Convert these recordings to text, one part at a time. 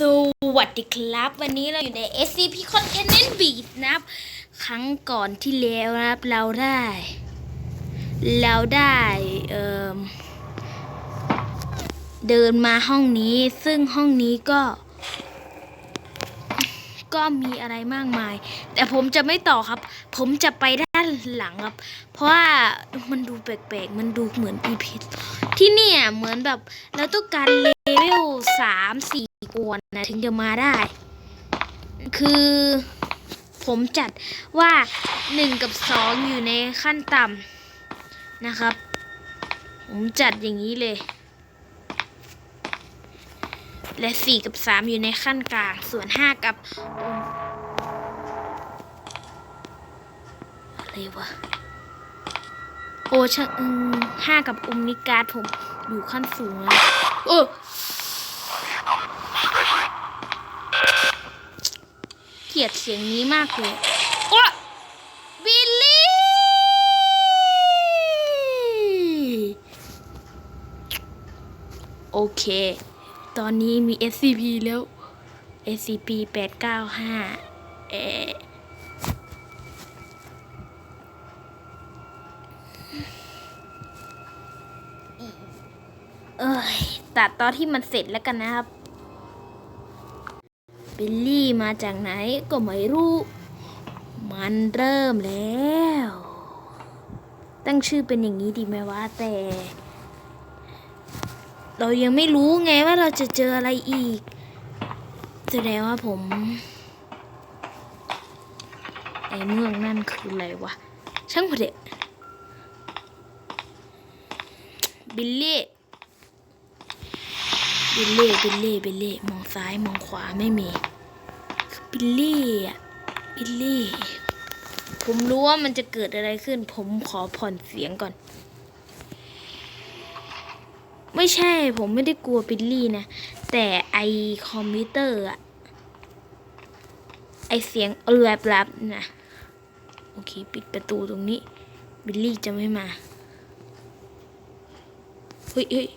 สวัสดีครับ วันนี้เราอยู่ใน SCP Containment Beat นะครับ ครั้งก่อนที่แล้วนะครับ เราได้ เราได้เอ่อเดินมาห้องนี้ซึ่งห้องนี้ก็ ก็มีอะไรมากมาย แต่ผมจะไม่ต่อครับ ผมจะไปด้านหลังครับ เพราะว่ามันดูแปลกๆ มันดูเหมือน EP ที่เนี่ยเหมือนแบบเราต้องการเลเวลสามสี่ กวนนะถึงจะมาได้ คือผมจัดว่าหนึ่งกับสองอยู่ในขั้นต่ำนะครับ ผมจัดอย่างนี้เลย และสี่กับสามอยู่ในขั้นกลาง ส่วนห้ากับอะไรวะโอชะห้ากับอุมนิการดผมอยู่ขั้นสูงแล้วเออ เกลียดเสียงนี้มากเลยโอ้บิลลี่โอเค ตอนนี้มี SCP แล้ว SCP 895เออ เอ้ย ตัดตอนที่มันเสร็จแล้วกันนะครับบิลลี่มาจากไหนก็ไม่รู้ มันเริ่มแล้ว ตั้งชื่อเป็นอย่างนี้ดีไหมวะแต่ เรายังไม่รู้ไงว่าเราจะเจออะไรอีก แสดงว่าผม ไอ้เมืองนั่นคืออะไรวะ ช่างเด็กบิลลี่ บิลเล่บิลเล่บิลเล่มองซ้ายมองขวาไม่มีบิลลี่อะบิลลี่ผมรู้ว่ามันจะเกิดอะไรขึ้น ผมขอผ่อนเสียงก่อน ไม่ใช่ผมไม่ได้กลัวบิลลี่นะ แต่ไอคอมพิวเตอร์อะไอเสียงเออแบบแบบนะโอเค ปิดประตูตรงนี้ บิลลี่จะไม่มา เฮ้ยเฮ้ย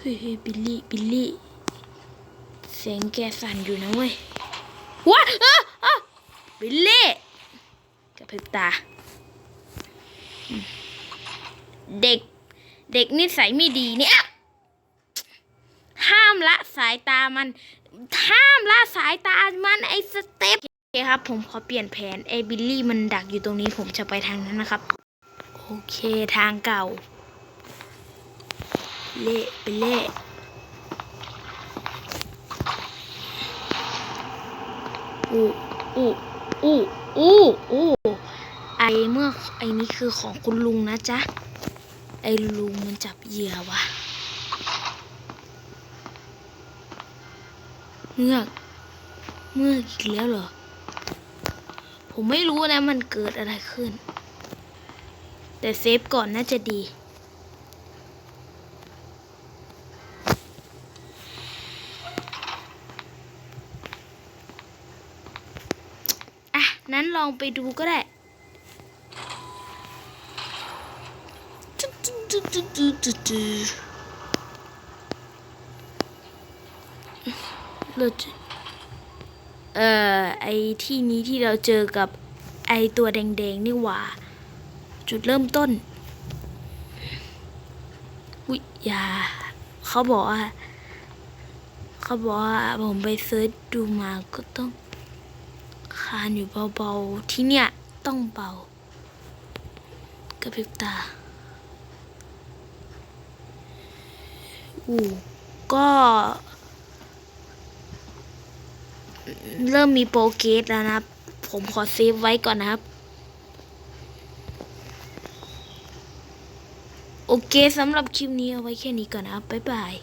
เฮ้ยบิลลี่บิลลี่เสียงแกสั่นอยู่นะเว้ยว้าอะอะบิลลี่กระพริบตา เด็ก เด็กนิสัยไม่ดีเนี่ยห้ามละสายตามัน ห้ามละสายตามันไอ้สเต็ปโอเคครับ ผมขอเปลี่ยนแผนไอ้บิลลี่มันดักอยู่ตรงนี้ผมจะไปทางนั้นนะครับ โอเคทางเก่า เละไปเละอู้อู้อู้อู้อู้ไอเมื่อไอนี้คือของคุณลุงนะจ๊ะ ไอลุงมันจับเหยื่อวะเงือกเงือกอีกแล้วเหรอ ผมไม่รู้นะมันเกิดอะไรขึ้น แต่เซฟก่อนน่าจะดี อะ นั้นลองไปดูก็ได้เราเอ่อ ไอที่นี้ที่เราเจอกับไอตัวแดงๆนี่หว่า จุดเริ่มต้น อุ้ยอย่าเขาบอกว่า เขาบอกว่าผมไปเซิร์ชดูมาก็ต้อง คานอยู่เบาๆ ที่เนี่ยต้องเบากระพริบตาอู้ก็ เริ่มมีโปรเกรสแล้วนะครับ ผมขอเซฟไว้ก่อนนะครับ โอเคสำหรับคลิปนี้เอาไว้แค่นี้ก่อนนะครับ บ๊ายบาย